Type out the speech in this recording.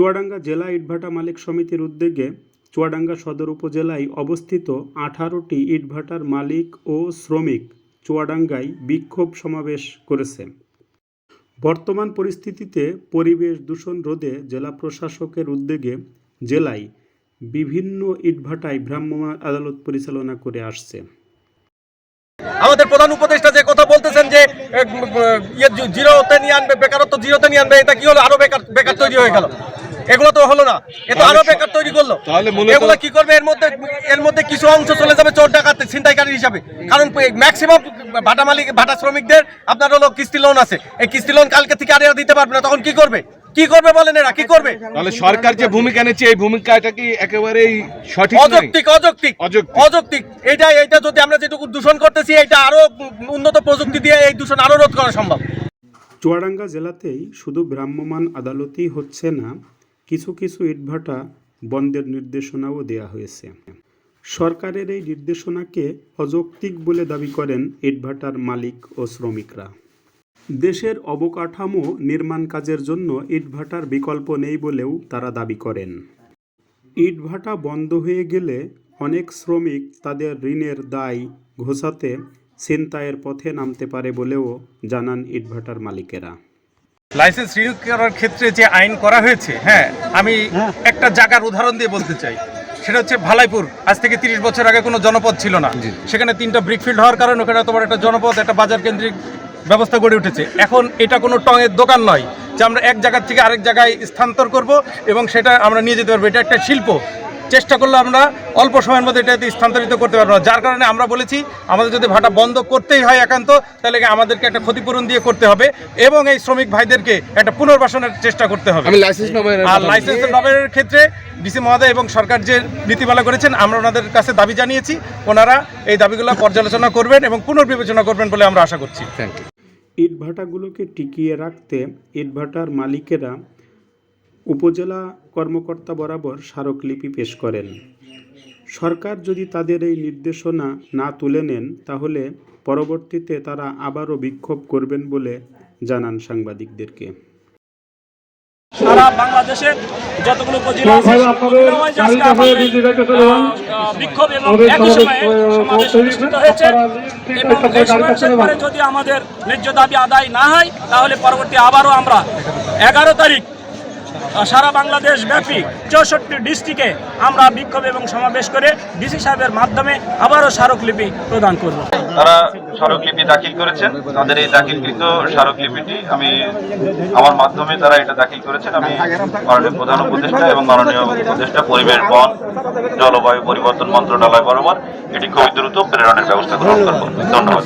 চুয়াডাঙ্গা জেলা ইটভাটা মালিক সমিতির উদ্যোগে চুয়াডাঙ্গা সদর উপজেলায় অবস্থিত আঠারোটি ইটভাটার মালিক ও শ্রমিক চুয়াডাঙ্গায় বিক্ষোভ সমাবেশ করেছে। বর্তমান পরিস্থিতিতে পরিবেশ দূষণ রোধে জেলা প্রশাসকের উদ্যোগে জেলায় বিভিন্ন ইটভাটায় ভ্রাম্যমাণ আদালত পরিচালনা করে আসছে। আমাদের প্রধান উপদেষ্টা যে কথা বলতেছেন যে ইয়ে জিরোতে নিয়ে আনবে, বেকারত্ব জিরোতে নিয়ে আনবে, এটা কি হলো? আরও বেকার বেকার তৈরি হয়ে গেল। এগুলো তো হলো না। এ তো আরও বেকার তৈরি করল। এগুলো কি করবে? এর মধ্যে এর মধ্যে কিছু অংশ চলে যাবে চোর ডাকাতে ছিনতাইকারী হিসাবে। কারণ ম্যাক্সিমাম ভাটা মালিক ভাটা শ্রমিকদের আপনার হলো কিস্তি লোন আছে। এই কিস্তি লোন কালকে থেকে আর দিতে পারবে না। তখন কি করবে? কি করবে বলেন এরা? কি করবে? তাহলে সরকার যে ভূমিকা নিচ্ছে এই ভূমিকাটা কি একেবারেই সঠিক অযৌক্তিক অযৌক্তিক। অযৌক্তিক। অযৌক্তিক। এটা এটা যদি আমরা যেটুকু দূষণ করতেছি এটা আরও উন্নত প্রযুক্তি দিয়ে এই দূষণ আরও রোধ করা সম্ভব। চুয়াডাঙ্গা জেলাতেই শুধু ভ্রাম্যমাণ আদালতই হচ্ছে না কিছু কিছু ইটভাটা বন্ধের নির্দেশনাও দেওয়া হয়েছে। সরকারের এই নির্দেশনাকে অযৌক্তিক বলে দাবি করেন ইটভাটার মালিক ও শ্রমিকরা। দেশের অবকাঠামো নির্মাণ কাজের জন্য ইটভাটার বিকল্প নেই বলেও তারা দাবি করেন। ইটভাটা বন্ধ হয়ে গেলে অনেক শ্রমিক তাদের ঋণের দায় ঘোষাতে ছিনতাইয়ের পথে নামতে পারে বলেও জানান ইটভাটার মালিকেরা। লাইসেন্স রিনিউ করার ক্ষেত্রে যে আইন করা হয়েছে হ্যাঁ আমি একটা জায়গার উদাহরণ দিয়ে বলতে চাই। সেটা হচ্ছে ভালাইপুর। আজ থেকে তিরিশ বছর আগে কোনো জনপদ ছিল না। সেখানে তিনটা ব্রিকফিল্ড হওয়ার কারণে ওখানে তোমার একটা জনপদ একটা বাজার কেন্দ্রিক ব্যবস্থা গড়ে উঠেছে। এখন এটা কোনো টঙের দোকান নয় যে আমরা এক জায়গার থেকে আরেক জায়গায় স্থানান্তর করব এবং সেটা আমরা নিয়ে যেতে পারব। এটা একটা শিল্প। চেষ্টা করলে আমরা অল্প সময়ের মধ্যে এটাতে স্থানান্তরিত করতে পারব না। যার কারণে আমরা বলেছি আমাদের যদি ভাটা বন্ধ করতেই হয় একান্ত তাহলে আমাদেরকে একটা ক্ষতিপূরণ দিয়ে করতে হবে এবং এই শ্রমিক ভাইদেরকে একটা পুনর্বাসনের চেষ্টা করতে হবে। আমি লাইসেন্স নবায়নের আর লাইসেন্স নবায়নের ক্ষেত্রে ডিসি মহোদয় এবং সরকার যে নীতিমালা করেছেন আমরা ওনাদের কাছে দাবি জানিয়েছি ওনারা এই দাবিগুলো পর্যালোচনা করবেন এবং পুনর্বিবেচনা করবেন বলে আমরা আশা করছি। থ্যাংক ইউ ইটভাটাগুলোকে টিকিয়ে রাখতে ইটভাটার মালিকেরা উপজেলা কর্মকর্তা বরাবর স্মারকলিপি পেশ করেন। সরকার যদি তাদের এই নির্দেশনা না তুলে নেন তাহলে পরবর্তীতে তারা আবারও বিক্ষোভ করবেন বলে জানান সাংবাদিকদেরকে। সারা বাংলাদেশের যতগুলো উপজেলা আছে সবগুলোয় আজকে আমাদের, আহ, বিক্ষোভ এবং একই সময়ে সমাবেশ অনুষ্ঠিত হয়েছে এবং এই সমাবেশের পরে যদি আমাদের ন্যায্য দাবি আদায় না হয় তাহলে পরবর্তী আবারও আমরা এগারো তারিখ সারা বাংলাদেশ ব্যাপী চৌষট্টি ডিস্ট্রিক্টে আমরা বিক্ষোভ এবং সমাবেশ করে ডিসি সাহেবের মাধ্যমে আবারও স্মারকলিপি প্রদান করব। তারা স্মারকলিপি দাখিল করেছেন। তাদের এই দাখিলকৃত স্মারকলিপিটি আমি আমার মাধ্যমে তারা এটা দাখিল করেছেন। আমি মাননীয় প্রধান উপদেষ্টা এবং মাননীয় উপদেষ্টা পরিবেশ, বন, জলবায়ু পরিবর্তন মন্ত্রণালয় বরাবর এটি খুবই দ্রুত প্রেরণের ব্যবস্থা গ্রহণ করব। ধন্যবাদ।